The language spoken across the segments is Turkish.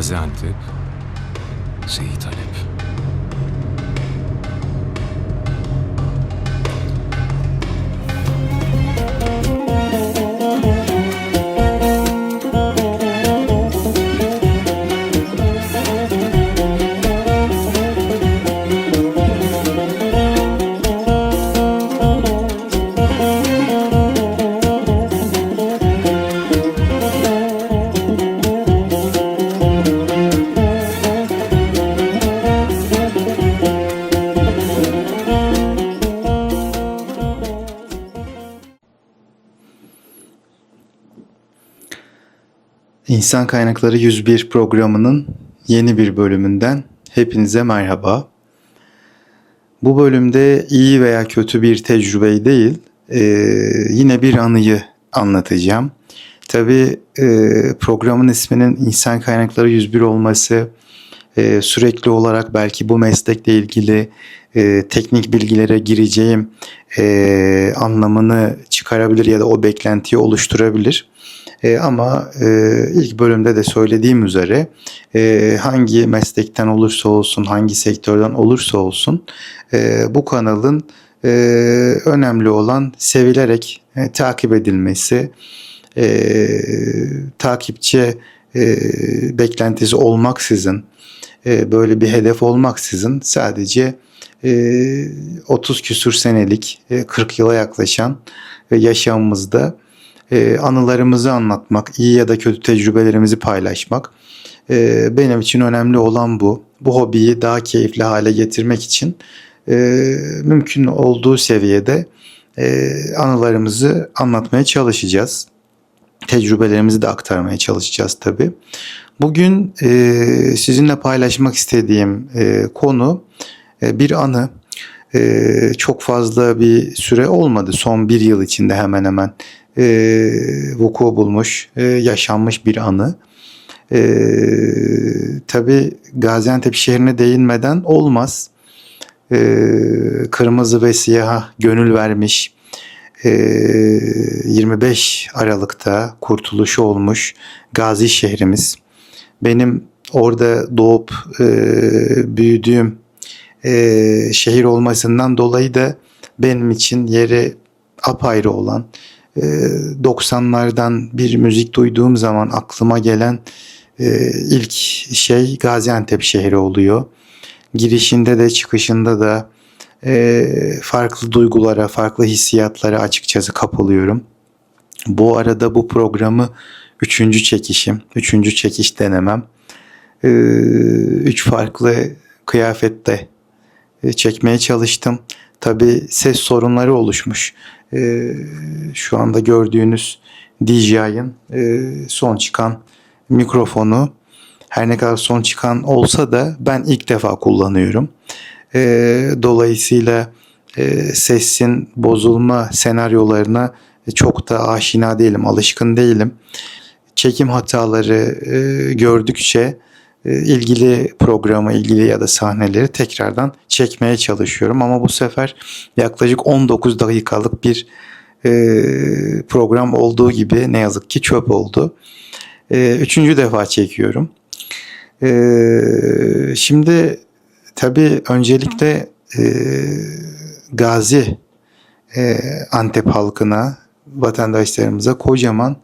Gaziantep, İnsan Kaynakları 101 programının yeni bir bölümünden hepinize merhaba. Bu bölümde iyi veya kötü bir tecrübeyi değil, e, yine bir anıyı anlatacağım. Tabii e, programın isminin İnsan Kaynakları 101 olması e, sürekli olarak belki bu meslekle ilgili teknik bilgilere gireceğim anlamını çıkarabilir ya da o beklentiyi oluşturabilir. E, ama e, ilk bölümde de söylediğim üzere e, hangi meslekten olursa olsun, hangi sektörden olursa olsun e, bu kanalın e, önemli olan sevilerek e, takip edilmesi, e, takipçi e, beklentisi olmaksızın, e, böyle bir hedef olmaksızın sadece e, 30 küsür senelik, e, 40 yıla yaklaşan e, yaşamımızda e, anılarımızı anlatmak, iyi ya da kötü tecrübelerimizi paylaşmak e, benim için önemli olan bu. Bu hobiyi daha keyifli hale getirmek için e, mümkün olduğu seviyede anılarımızı anlatmaya çalışacağız. Tecrübelerimizi de aktarmaya çalışacağız tabii. Bugün sizinle paylaşmak istediğim konu bir anı. Çok fazla bir süre olmadı. Son bir yıl içinde hemen hemen e, vuku bulmuş, e, yaşanmış bir anı. E, Tabi Gaziantep şehrine değinmeden olmaz. E, kırmızı ve siyaha gönül vermiş. E, 25 Aralık'ta kurtuluşu olmuş Gazi şehrimiz. Benim orada doğup e, büyüdüğüm e, şehir olmasından dolayı da benim için yeri apayrı olan 90'lardan bir müzik duyduğum zaman aklıma gelen e, ilk şey Gaziantep şehri oluyor. Girişinde de çıkışında da e, farklı duygulara, farklı hissiyatlara açıkçası kapılıyorum. Bu arada bu programı üçüncü çekişim, üçüncü çekiş denemem. E, üç farklı kıyafette çekmeye çalıştım. Tabi ses sorunları oluşmuş e, şu anda gördüğünüz DJI'ın e, son çıkan mikrofonu her ne kadar son çıkan olsa da ben ilk defa kullanıyorum. E, dolayısıyla e, sesin bozulma senaryolarına çok da aşina değilim, alışkın değilim. Çekim hataları e, gördükçe ilgili programı, ilgili ya da sahneleri tekrardan çekmeye çalışıyorum. Ama bu sefer yaklaşık 19 dakikalık bir e, program olduğu gibi ne yazık ki çöp oldu. E, üçüncü defa çekiyorum. Şimdi tabii öncelikle Gazi Antep halkına, vatandaşlarımıza kocaman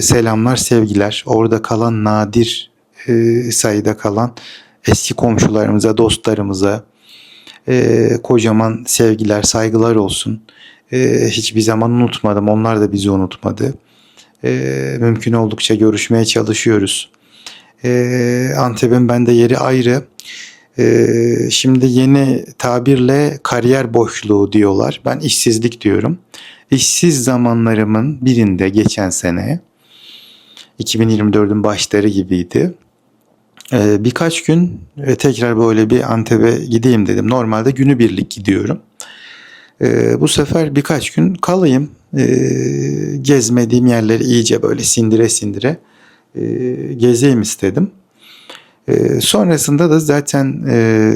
selamlar, sevgiler. Orada kalan nadir e, sayıda kalan eski komşularımıza, dostlarımıza e, kocaman sevgiler, saygılar olsun. E, hiçbir zaman unutmadım. Onlar da bizi unutmadı. E, mümkün oldukça görüşmeye çalışıyoruz. E, Antep'in bende yeri ayrı. E, şimdi yeni tabirle kariyer boşluğu diyorlar. Ben işsizlik diyorum. İşsiz zamanlarımın birinde geçen sene 2024'ün başları gibiydi. Ee, birkaç gün e, tekrar böyle bir Antep'e gideyim dedim. Normalde günübirlik gidiyorum. Ee, bu sefer birkaç gün kalayım. Ee, gezmediğim yerleri iyice böyle sindire sindire e, gezeyim istedim. Ee, sonrasında da zaten e,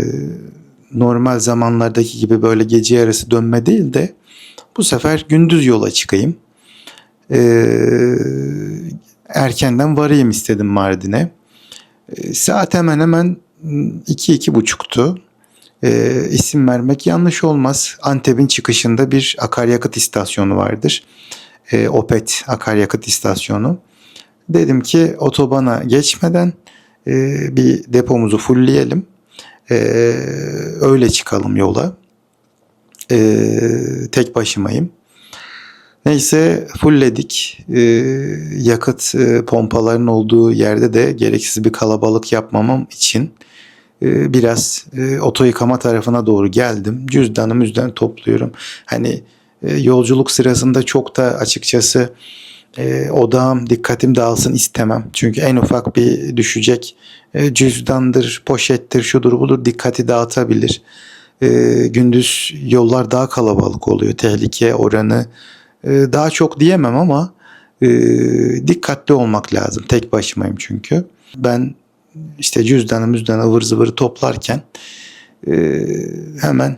normal zamanlardaki gibi böyle gece yarısı dönme değil de bu sefer gündüz yola çıkayım. Ee, erkenden varayım istedim Mardin'e. E, saat hemen hemen iki iki buçuktu. E, isim vermek yanlış olmaz. Antep'in çıkışında bir akaryakıt istasyonu vardır. E, Opet akaryakıt istasyonu. Dedim ki otobana geçmeden e, bir depomuzu fullleyelim. E, öyle çıkalım yola. E, tek başımayım. Neyse fullledik. E, yakıt e, pompaların olduğu yerde de gereksiz bir kalabalık yapmamam için e, biraz e, oto yıkama tarafına doğru geldim. Cüzdanı müzdanı topluyorum. Hani e, yolculuk sırasında çok da açıkçası e, odağım, dikkatim dağılsın istemem. Çünkü en ufak bir düşecek e, cüzdandır, poşettir, şudur budur dikkati dağıtabilir. E, gündüz yollar daha kalabalık oluyor. Tehlike oranı daha çok diyemem ama e, dikkatli olmak lazım. Tek başımayım çünkü. Ben işte cüzdanı müzdanı ıvır zıvırı toplarken e, hemen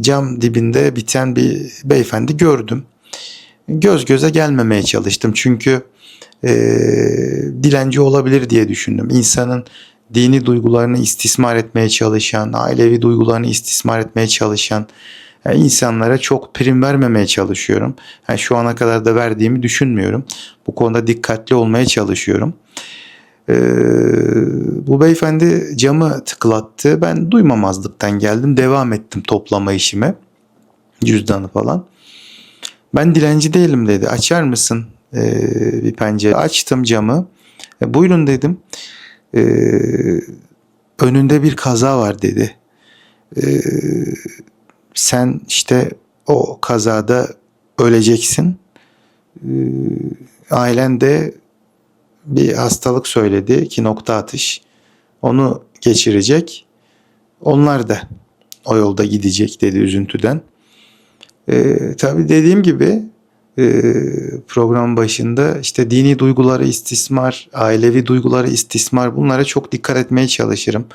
cam dibinde biten bir beyefendi gördüm. Göz göze gelmemeye çalıştım çünkü e, dilenci olabilir diye düşündüm. İnsanın dini duygularını istismar etmeye çalışan, ailevi duygularını istismar etmeye çalışan yani insanlara çok prim vermemeye çalışıyorum. Yani şu ana kadar da verdiğimi düşünmüyorum. Bu konuda dikkatli olmaya çalışıyorum. Ee, bu beyefendi camı tıklattı. Ben duymamazlıktan geldim. Devam ettim toplama işime. Cüzdanı falan. Ben dilenci değilim dedi. Açar mısın ee, bir pencere? Açtım camı. E, buyurun dedim. Ee, önünde bir kaza var dedi. Ee, sen işte o kazada öleceksin. Ee, ailen de bir hastalık söyledi. iki nokta atış. Onu geçirecek. Onlar da o yolda gidecek dedi üzüntüden. Ee, tabii dediğim gibi e, program başında işte dini duyguları istismar, ailevi duyguları istismar bunlara çok dikkat etmeye çalışırım.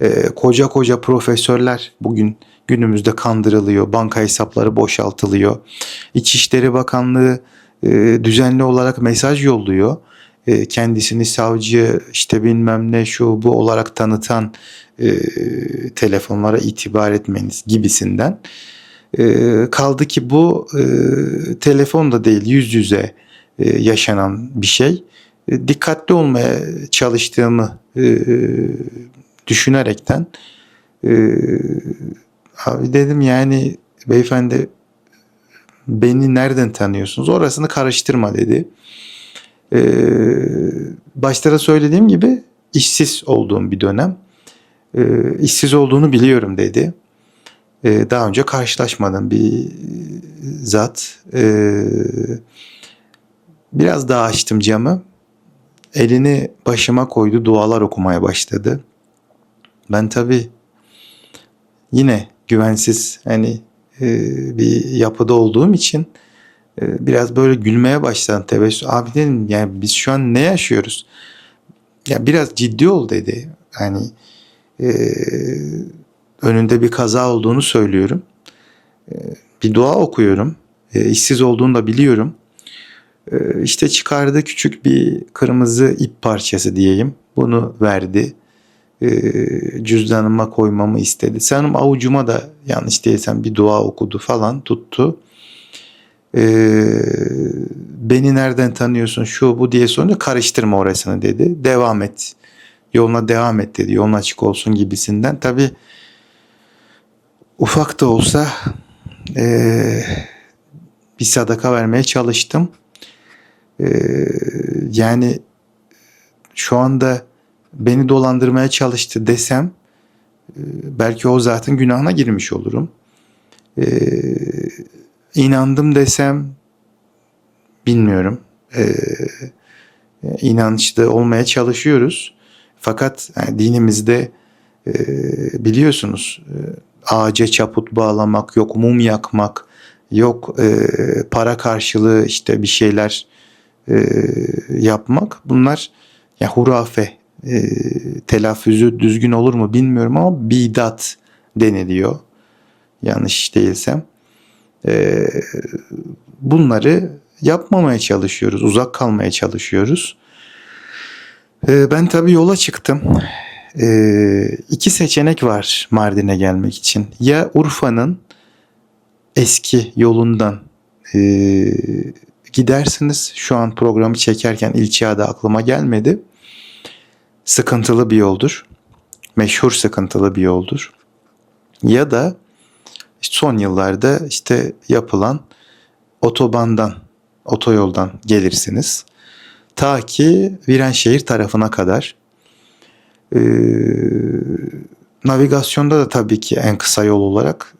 Ee, koca koca profesörler bugün günümüzde kandırılıyor. Banka hesapları boşaltılıyor. İçişleri Bakanlığı e, düzenli olarak mesaj yolluyor. E, kendisini savcı işte bilmem ne şu bu olarak tanıtan e, telefonlara itibar etmeniz gibisinden. E, kaldı ki bu e, telefon da değil yüz yüze e, yaşanan bir şey. E, dikkatli olmaya çalıştığımı e, düşünerekten e, abi dedim yani beyefendi beni nereden tanıyorsunuz orasını karıştırma dedi. Ee, başta da söylediğim gibi işsiz olduğum bir dönem. Ee, işsiz olduğunu biliyorum dedi. Ee, daha önce karşılaşmadım bir zat. Ee, biraz daha açtım camı. Elini başıma koydu dualar okumaya başladı. Ben tabi yine güvensiz hani e, bir yapıda olduğum için e, biraz böyle gülmeye başladım tebessüm. Abi dedim yani biz şu an ne yaşıyoruz? Ya biraz ciddi ol dedi. Hani e, önünde bir kaza olduğunu söylüyorum. E, bir dua okuyorum. E, işsiz olduğunu da biliyorum. E, işte çıkardı küçük bir kırmızı ip parçası diyeyim. Bunu verdi. E, cüzdanıma koymamı istedi. Sanırım avucuma da yanlış değilsem bir dua okudu falan tuttu. Ee, beni nereden tanıyorsun şu bu diye sorunca karıştırma orasını dedi. Devam et. Yoluna devam et dedi. Yolun açık olsun gibisinden. Tabi ufak da olsa ee, bir sadaka vermeye çalıştım. Ee, yani şu anda beni dolandırmaya çalıştı desem e, belki o zaten günahına girmiş olurum. İnandım desem bilmiyorum. İnançlı olmaya çalışıyoruz. Fakat yani dinimizde e, biliyorsunuz e, ağaca çaput bağlamak, yok mum yakmak, yok e, para karşılığı işte bir şeyler e, yapmak. Bunlar ya hurafe e, telaffuzu düzgün olur mu bilmiyorum ama bidat deniliyor. Yanlış değilsem. Ee, bunları yapmamaya çalışıyoruz, uzak kalmaya çalışıyoruz. Ee, ben tabii yola çıktım. Ee, iki seçenek var Mardin'e gelmek için. Ya Urfa'nın eski yolundan ee, gidersiniz. Şu an programı çekerken ilçe adı aklıma gelmedi. Sıkıntılı bir yoldur. Meşhur sıkıntılı bir yoldur. Ya da son yıllarda işte yapılan otobandan, otoyoldan gelirsiniz. Ta ki Viranşehir tarafına kadar. Ee, navigasyonda da tabii ki en kısa yol olarak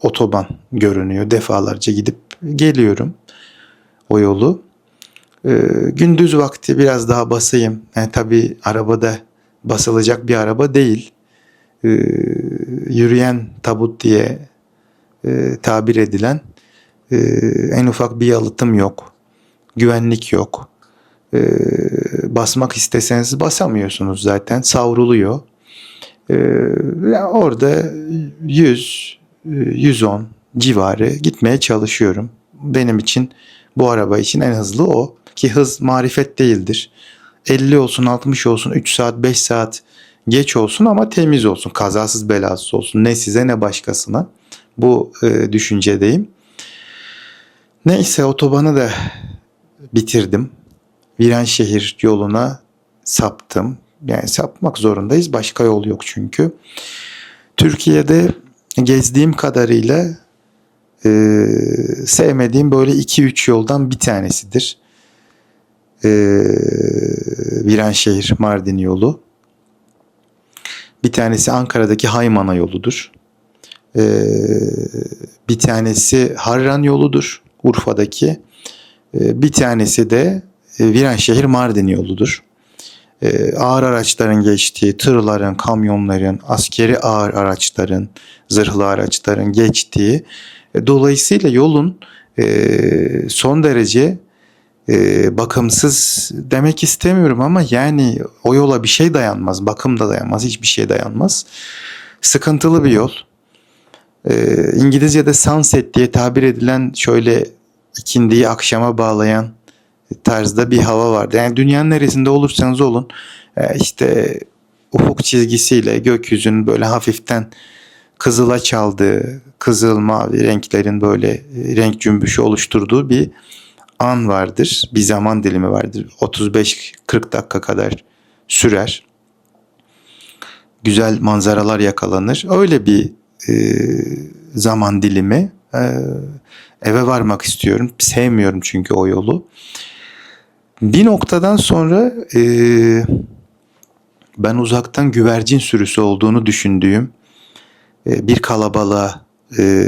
otoban görünüyor. Defalarca gidip geliyorum o yolu. Ee, gündüz vakti biraz daha basayım. Yani tabii arabada basılacak bir araba değil. Ee, yürüyen tabut diye e, tabir edilen e, en ufak bir yalıtım yok. Güvenlik yok. E, basmak isteseniz basamıyorsunuz zaten. Savruluyor. E, orada 100 e, 110 civarı gitmeye çalışıyorum. Benim için bu araba için en hızlı o. Ki hız marifet değildir. 50 olsun 60 olsun 3 saat 5 saat geç olsun ama temiz olsun. Kazasız belasız olsun. Ne size ne başkasına. Bu e, düşüncedeyim. Neyse otobanı da bitirdim. Viranşehir yoluna saptım. Yani sapmak zorundayız. Başka yol yok çünkü. Türkiye'de gezdiğim kadarıyla e, sevmediğim böyle 2-3 yoldan bir tanesidir. E, Viranşehir Mardin yolu. Bir tanesi Ankara'daki Haymana yoludur. E, bir tanesi Harran yoludur Urfa'daki. E, bir tanesi de e, Viranşehir Mardin yoludur. E, ağır araçların geçtiği, tırların, kamyonların, askeri ağır araçların, zırhlı araçların geçtiği. E, dolayısıyla yolun e, son derece e, bakımsız demek istemiyorum ama yani o yola bir şey dayanmaz. Bakım da dayanmaz. Hiçbir şey dayanmaz. Sıkıntılı bir yol. E, İngilizce'de sunset diye tabir edilen şöyle ikindiyi akşama bağlayan tarzda bir hava vardı. Yani dünyanın neresinde olursanız olun e, işte ufuk çizgisiyle gökyüzünün böyle hafiften kızıla çaldığı, kızıl mavi renklerin böyle e, renk cümbüşü oluşturduğu bir an vardır. Bir zaman dilimi vardır. 35-40 dakika kadar sürer. Güzel manzaralar yakalanır. Öyle bir e, zaman dilimi. E, eve varmak istiyorum. Sevmiyorum çünkü o yolu. Bir noktadan sonra e, ben uzaktan güvercin sürüsü olduğunu düşündüğüm e, bir kalabalığa e,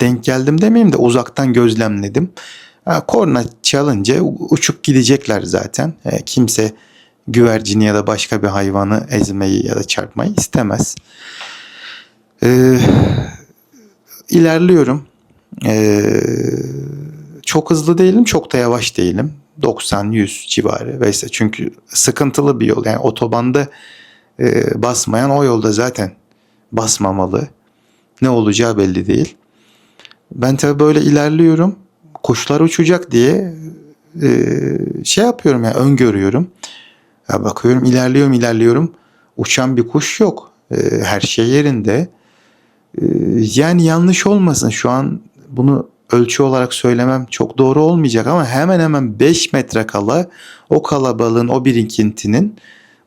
denk geldim demeyeyim de uzaktan gözlemledim. Korna çalınca uçup gidecekler zaten. E, kimse güvercini ya da başka bir hayvanı ezmeyi ya da çarpmayı istemez. E, ilerliyorum. E, çok hızlı değilim, çok da yavaş değilim. 90-100 civarı vesaire. Çünkü sıkıntılı bir yol. Yani otobanda e, basmayan o yolda zaten basmamalı. Ne olacağı belli değil. Ben tabii böyle ilerliyorum. Kuşlar uçacak diye e, şey yapıyorum yani öngörüyorum. Ya bakıyorum ilerliyorum ilerliyorum. Uçan bir kuş yok. E, her şey yerinde. E, yani yanlış olmasın şu an bunu ölçü olarak söylemem çok doğru olmayacak ama hemen hemen 5 metre kala o kalabalığın o birikintinin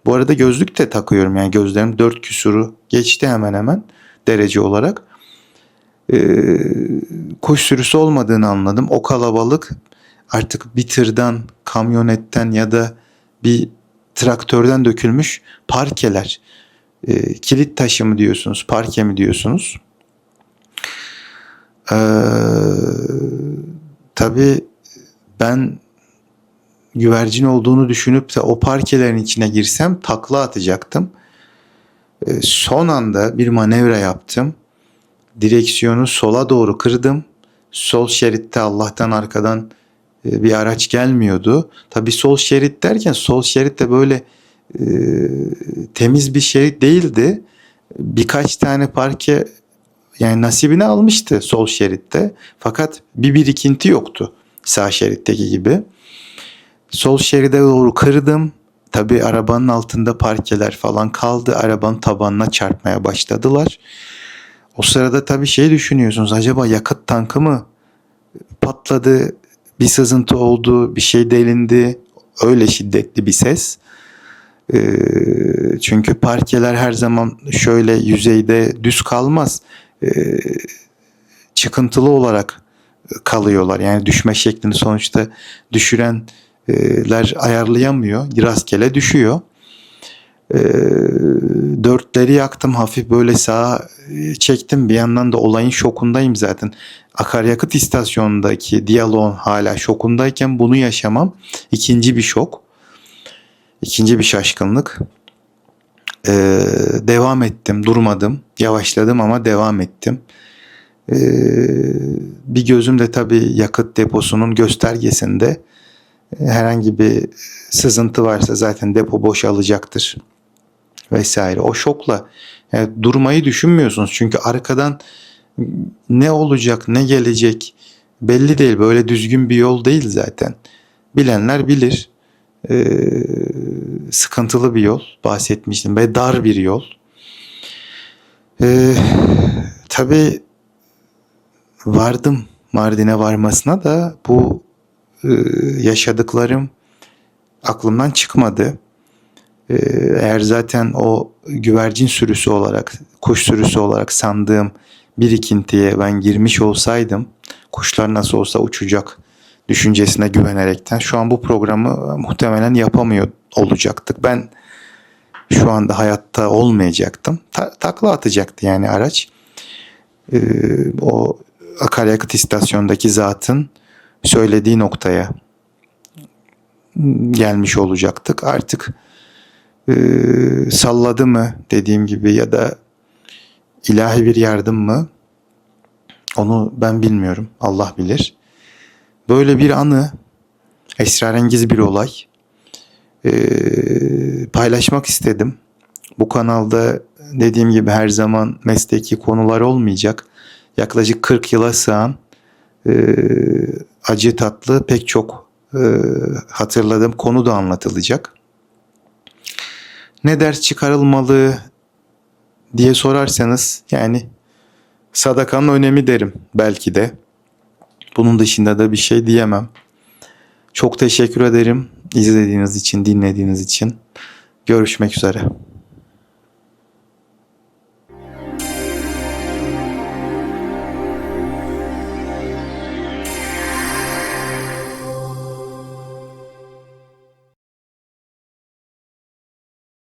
bu arada gözlük de takıyorum yani gözlerim 4 küsuru geçti hemen hemen derece olarak. Ee, kuş sürüsü olmadığını anladım. O kalabalık artık bir tırdan, kamyonetten ya da bir traktörden dökülmüş parkeler. Ee, kilit taşı mı diyorsunuz, parke mi diyorsunuz? Ee, tabii ben güvercin olduğunu düşünüp de o parkelerin içine girsem takla atacaktım. Ee, son anda bir manevra yaptım. Direksiyonu sola doğru kırdım. Sol şeritte Allah'tan arkadan e, bir araç gelmiyordu. Tabii sol şerit derken sol şerit de böyle e, temiz bir şerit değildi. Birkaç tane parke yani nasibini almıştı sol şeritte. Fakat bir birikinti yoktu sağ şeritteki gibi. Sol şeride doğru kırdım. Tabii arabanın altında parkeler falan kaldı. Arabanın tabanına çarpmaya başladılar. O sırada tabii şey düşünüyorsunuz. Acaba yakıt tankı mı patladı? Bir sızıntı oldu, bir şey delindi. Öyle şiddetli bir ses. Ee, çünkü parkeler her zaman şöyle yüzeyde düz kalmaz. Ee, çıkıntılı olarak kalıyorlar. Yani düşme şeklini sonuçta düşürenler ayarlayamıyor. Rastgele düşüyor. Ee, dörtleri yaktım hafif böyle sağa e, çektim. Bir yandan da olayın şokundayım zaten. Akaryakıt istasyonundaki diyaloğun hala şokundayken bunu yaşamam ikinci bir şok ikinci bir şaşkınlık. Ee, devam ettim durmadım yavaşladım ama devam ettim. Ee, bir gözüm de tabii yakıt deposunun göstergesinde. Herhangi bir sızıntı varsa zaten depo boşalacaktır vesaire. O şokla yani durmayı düşünmüyorsunuz. Çünkü arkadan ne olacak, ne gelecek belli değil. Böyle düzgün bir yol değil zaten. Bilenler bilir. Ee, sıkıntılı bir yol bahsetmiştim ve dar bir yol. Ee, tabii vardım Mardin'e varmasına da bu e, yaşadıklarım aklımdan çıkmadı. Ee, eğer zaten o güvercin sürüsü olarak, kuş sürüsü olarak sandığım birikintiye ben girmiş olsaydım, kuşlar nasıl olsa uçacak düşüncesine güvenerekten şu an bu programı muhtemelen yapamıyor olacaktık. Ben şu anda hayatta olmayacaktım. Ta- takla atacaktı yani araç. Ee, o akaryakıt istasyondaki zatın söylediği noktaya gelmiş olacaktık. Artık e, salladı mı dediğim gibi ya da ilahi bir yardım mı onu ben bilmiyorum. Allah bilir. Böyle bir anı esrarengiz bir olay e, paylaşmak istedim. Bu kanalda dediğim gibi her zaman mesleki konular olmayacak. Yaklaşık 40 yıla sığan e, acı tatlı pek çok hatırladığım konu da anlatılacak. Ne ders çıkarılmalı diye sorarsanız yani sadakanın önemi derim belki de. Bunun dışında da bir şey diyemem. Çok teşekkür ederim izlediğiniz için, dinlediğiniz için. Görüşmek üzere.